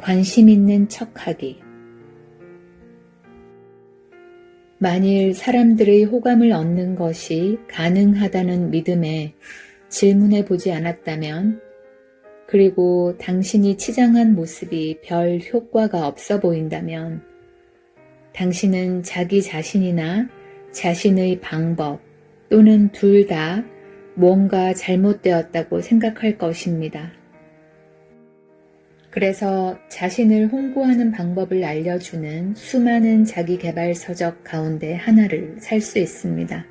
관심 있는 척하기. 만일 사람들의 호감을 얻는 것이 가능하다는 믿음에 질문해 보지 않았다면, 그리고 당신이 치장한 모습이 별 효과가 없어 보인다면, 당신은 자기 자신이나 자신의 방법 또는 둘 다 뭔가 잘못되었다고 생각할 것입니다. 그래서 자신을 홍보하는 방법을 알려주는 수많은 자기 개발 서적 가운데 하나를 살 수 있습니다.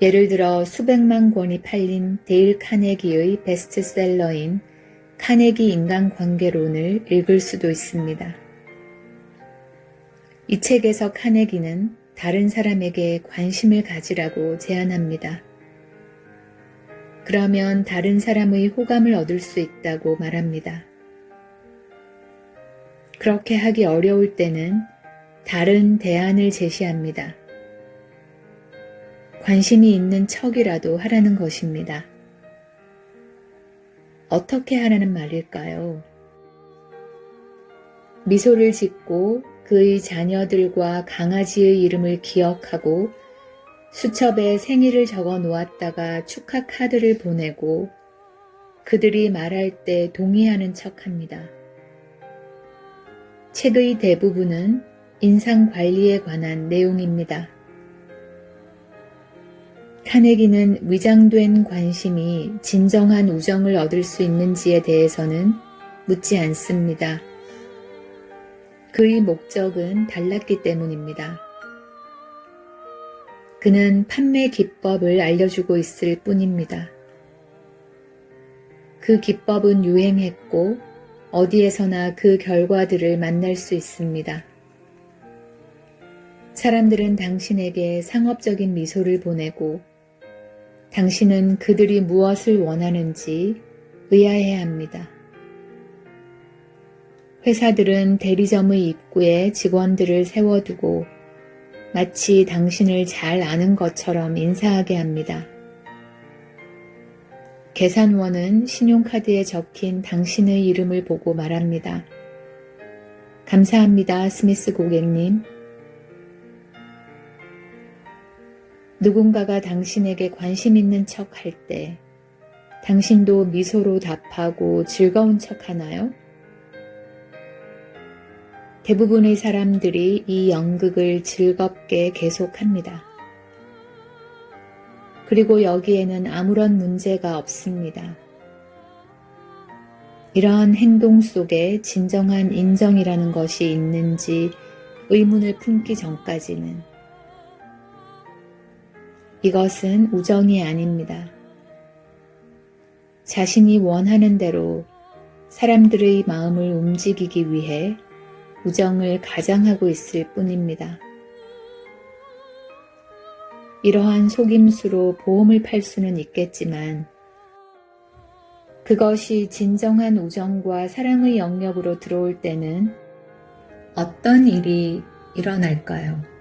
예를 들어 수백만 권이 팔린 데일 카네기의 베스트셀러인 카네기 인간관계론을 읽을 수도 있습니다. 이 책에서 카네기는 다른 사람에게 관심을 가지라고 제안합니다. 그러면 다른 사람의 호감을 얻을 수 있다고 말합니다. 그렇게 하기 어려울 때는 다른 대안을 제시합니다. 관심이 있는 척이라도 하라는 것입니다. 어떻게 하라는 말일까요? 미소를 짓고 그의 자녀들과 강아지의 이름을 기억하고 수첩에 생일을 적어 놓았다가 축하 카드를 보내고 그들이 말할 때 동의하는 척 합니다. 책의 대부분은 인상 관리에 관한 내용입니다. 카네기는 위장된 관심이 진정한 우정을 얻을 수 있는지에 대해서는 묻지 않습니다. 그의 목적은 달랐기 때문입니다. 그는 판매 기법을 알려주고 있을 뿐입니다. 그 기법은 유행했고 어디에서나 그 결과들을 만날 수 있습니다. 사람들은 당신에게 상업적인 미소를 보내고 당신은 그들이 무엇을 원하는지 의아해 합니다. 회사들은 대리점의 입구에 직원들을 세워두고 마치 당신을 잘 아는 것처럼 인사하게 합니다. 계산원은 신용카드에 적힌 당신의 이름을 보고 말합니다. 감사합니다, 스미스 고객님. 누군가가 당신에게 관심 있는 척 할 때, 당신도 미소로 답하고 즐거운 척 하나요? 대부분의 사람들이 이 연극을 즐겁게 계속합니다. 그리고 여기에는 아무런 문제가 없습니다. 이러한 행동 속에 진정한 인정이라는 것이 있는지 의문을 품기 전까지는 이것은 우정이 아닙니다. 자신이 원하는 대로 사람들의 마음을 움직이기 위해 우정을 가장하고 있을 뿐입니다. 이러한 속임수로 보험을 팔 수는 있겠지만 그것이 진정한 우정과 사랑의 영역으로 들어올 때는 어떤 일이 일어날까요?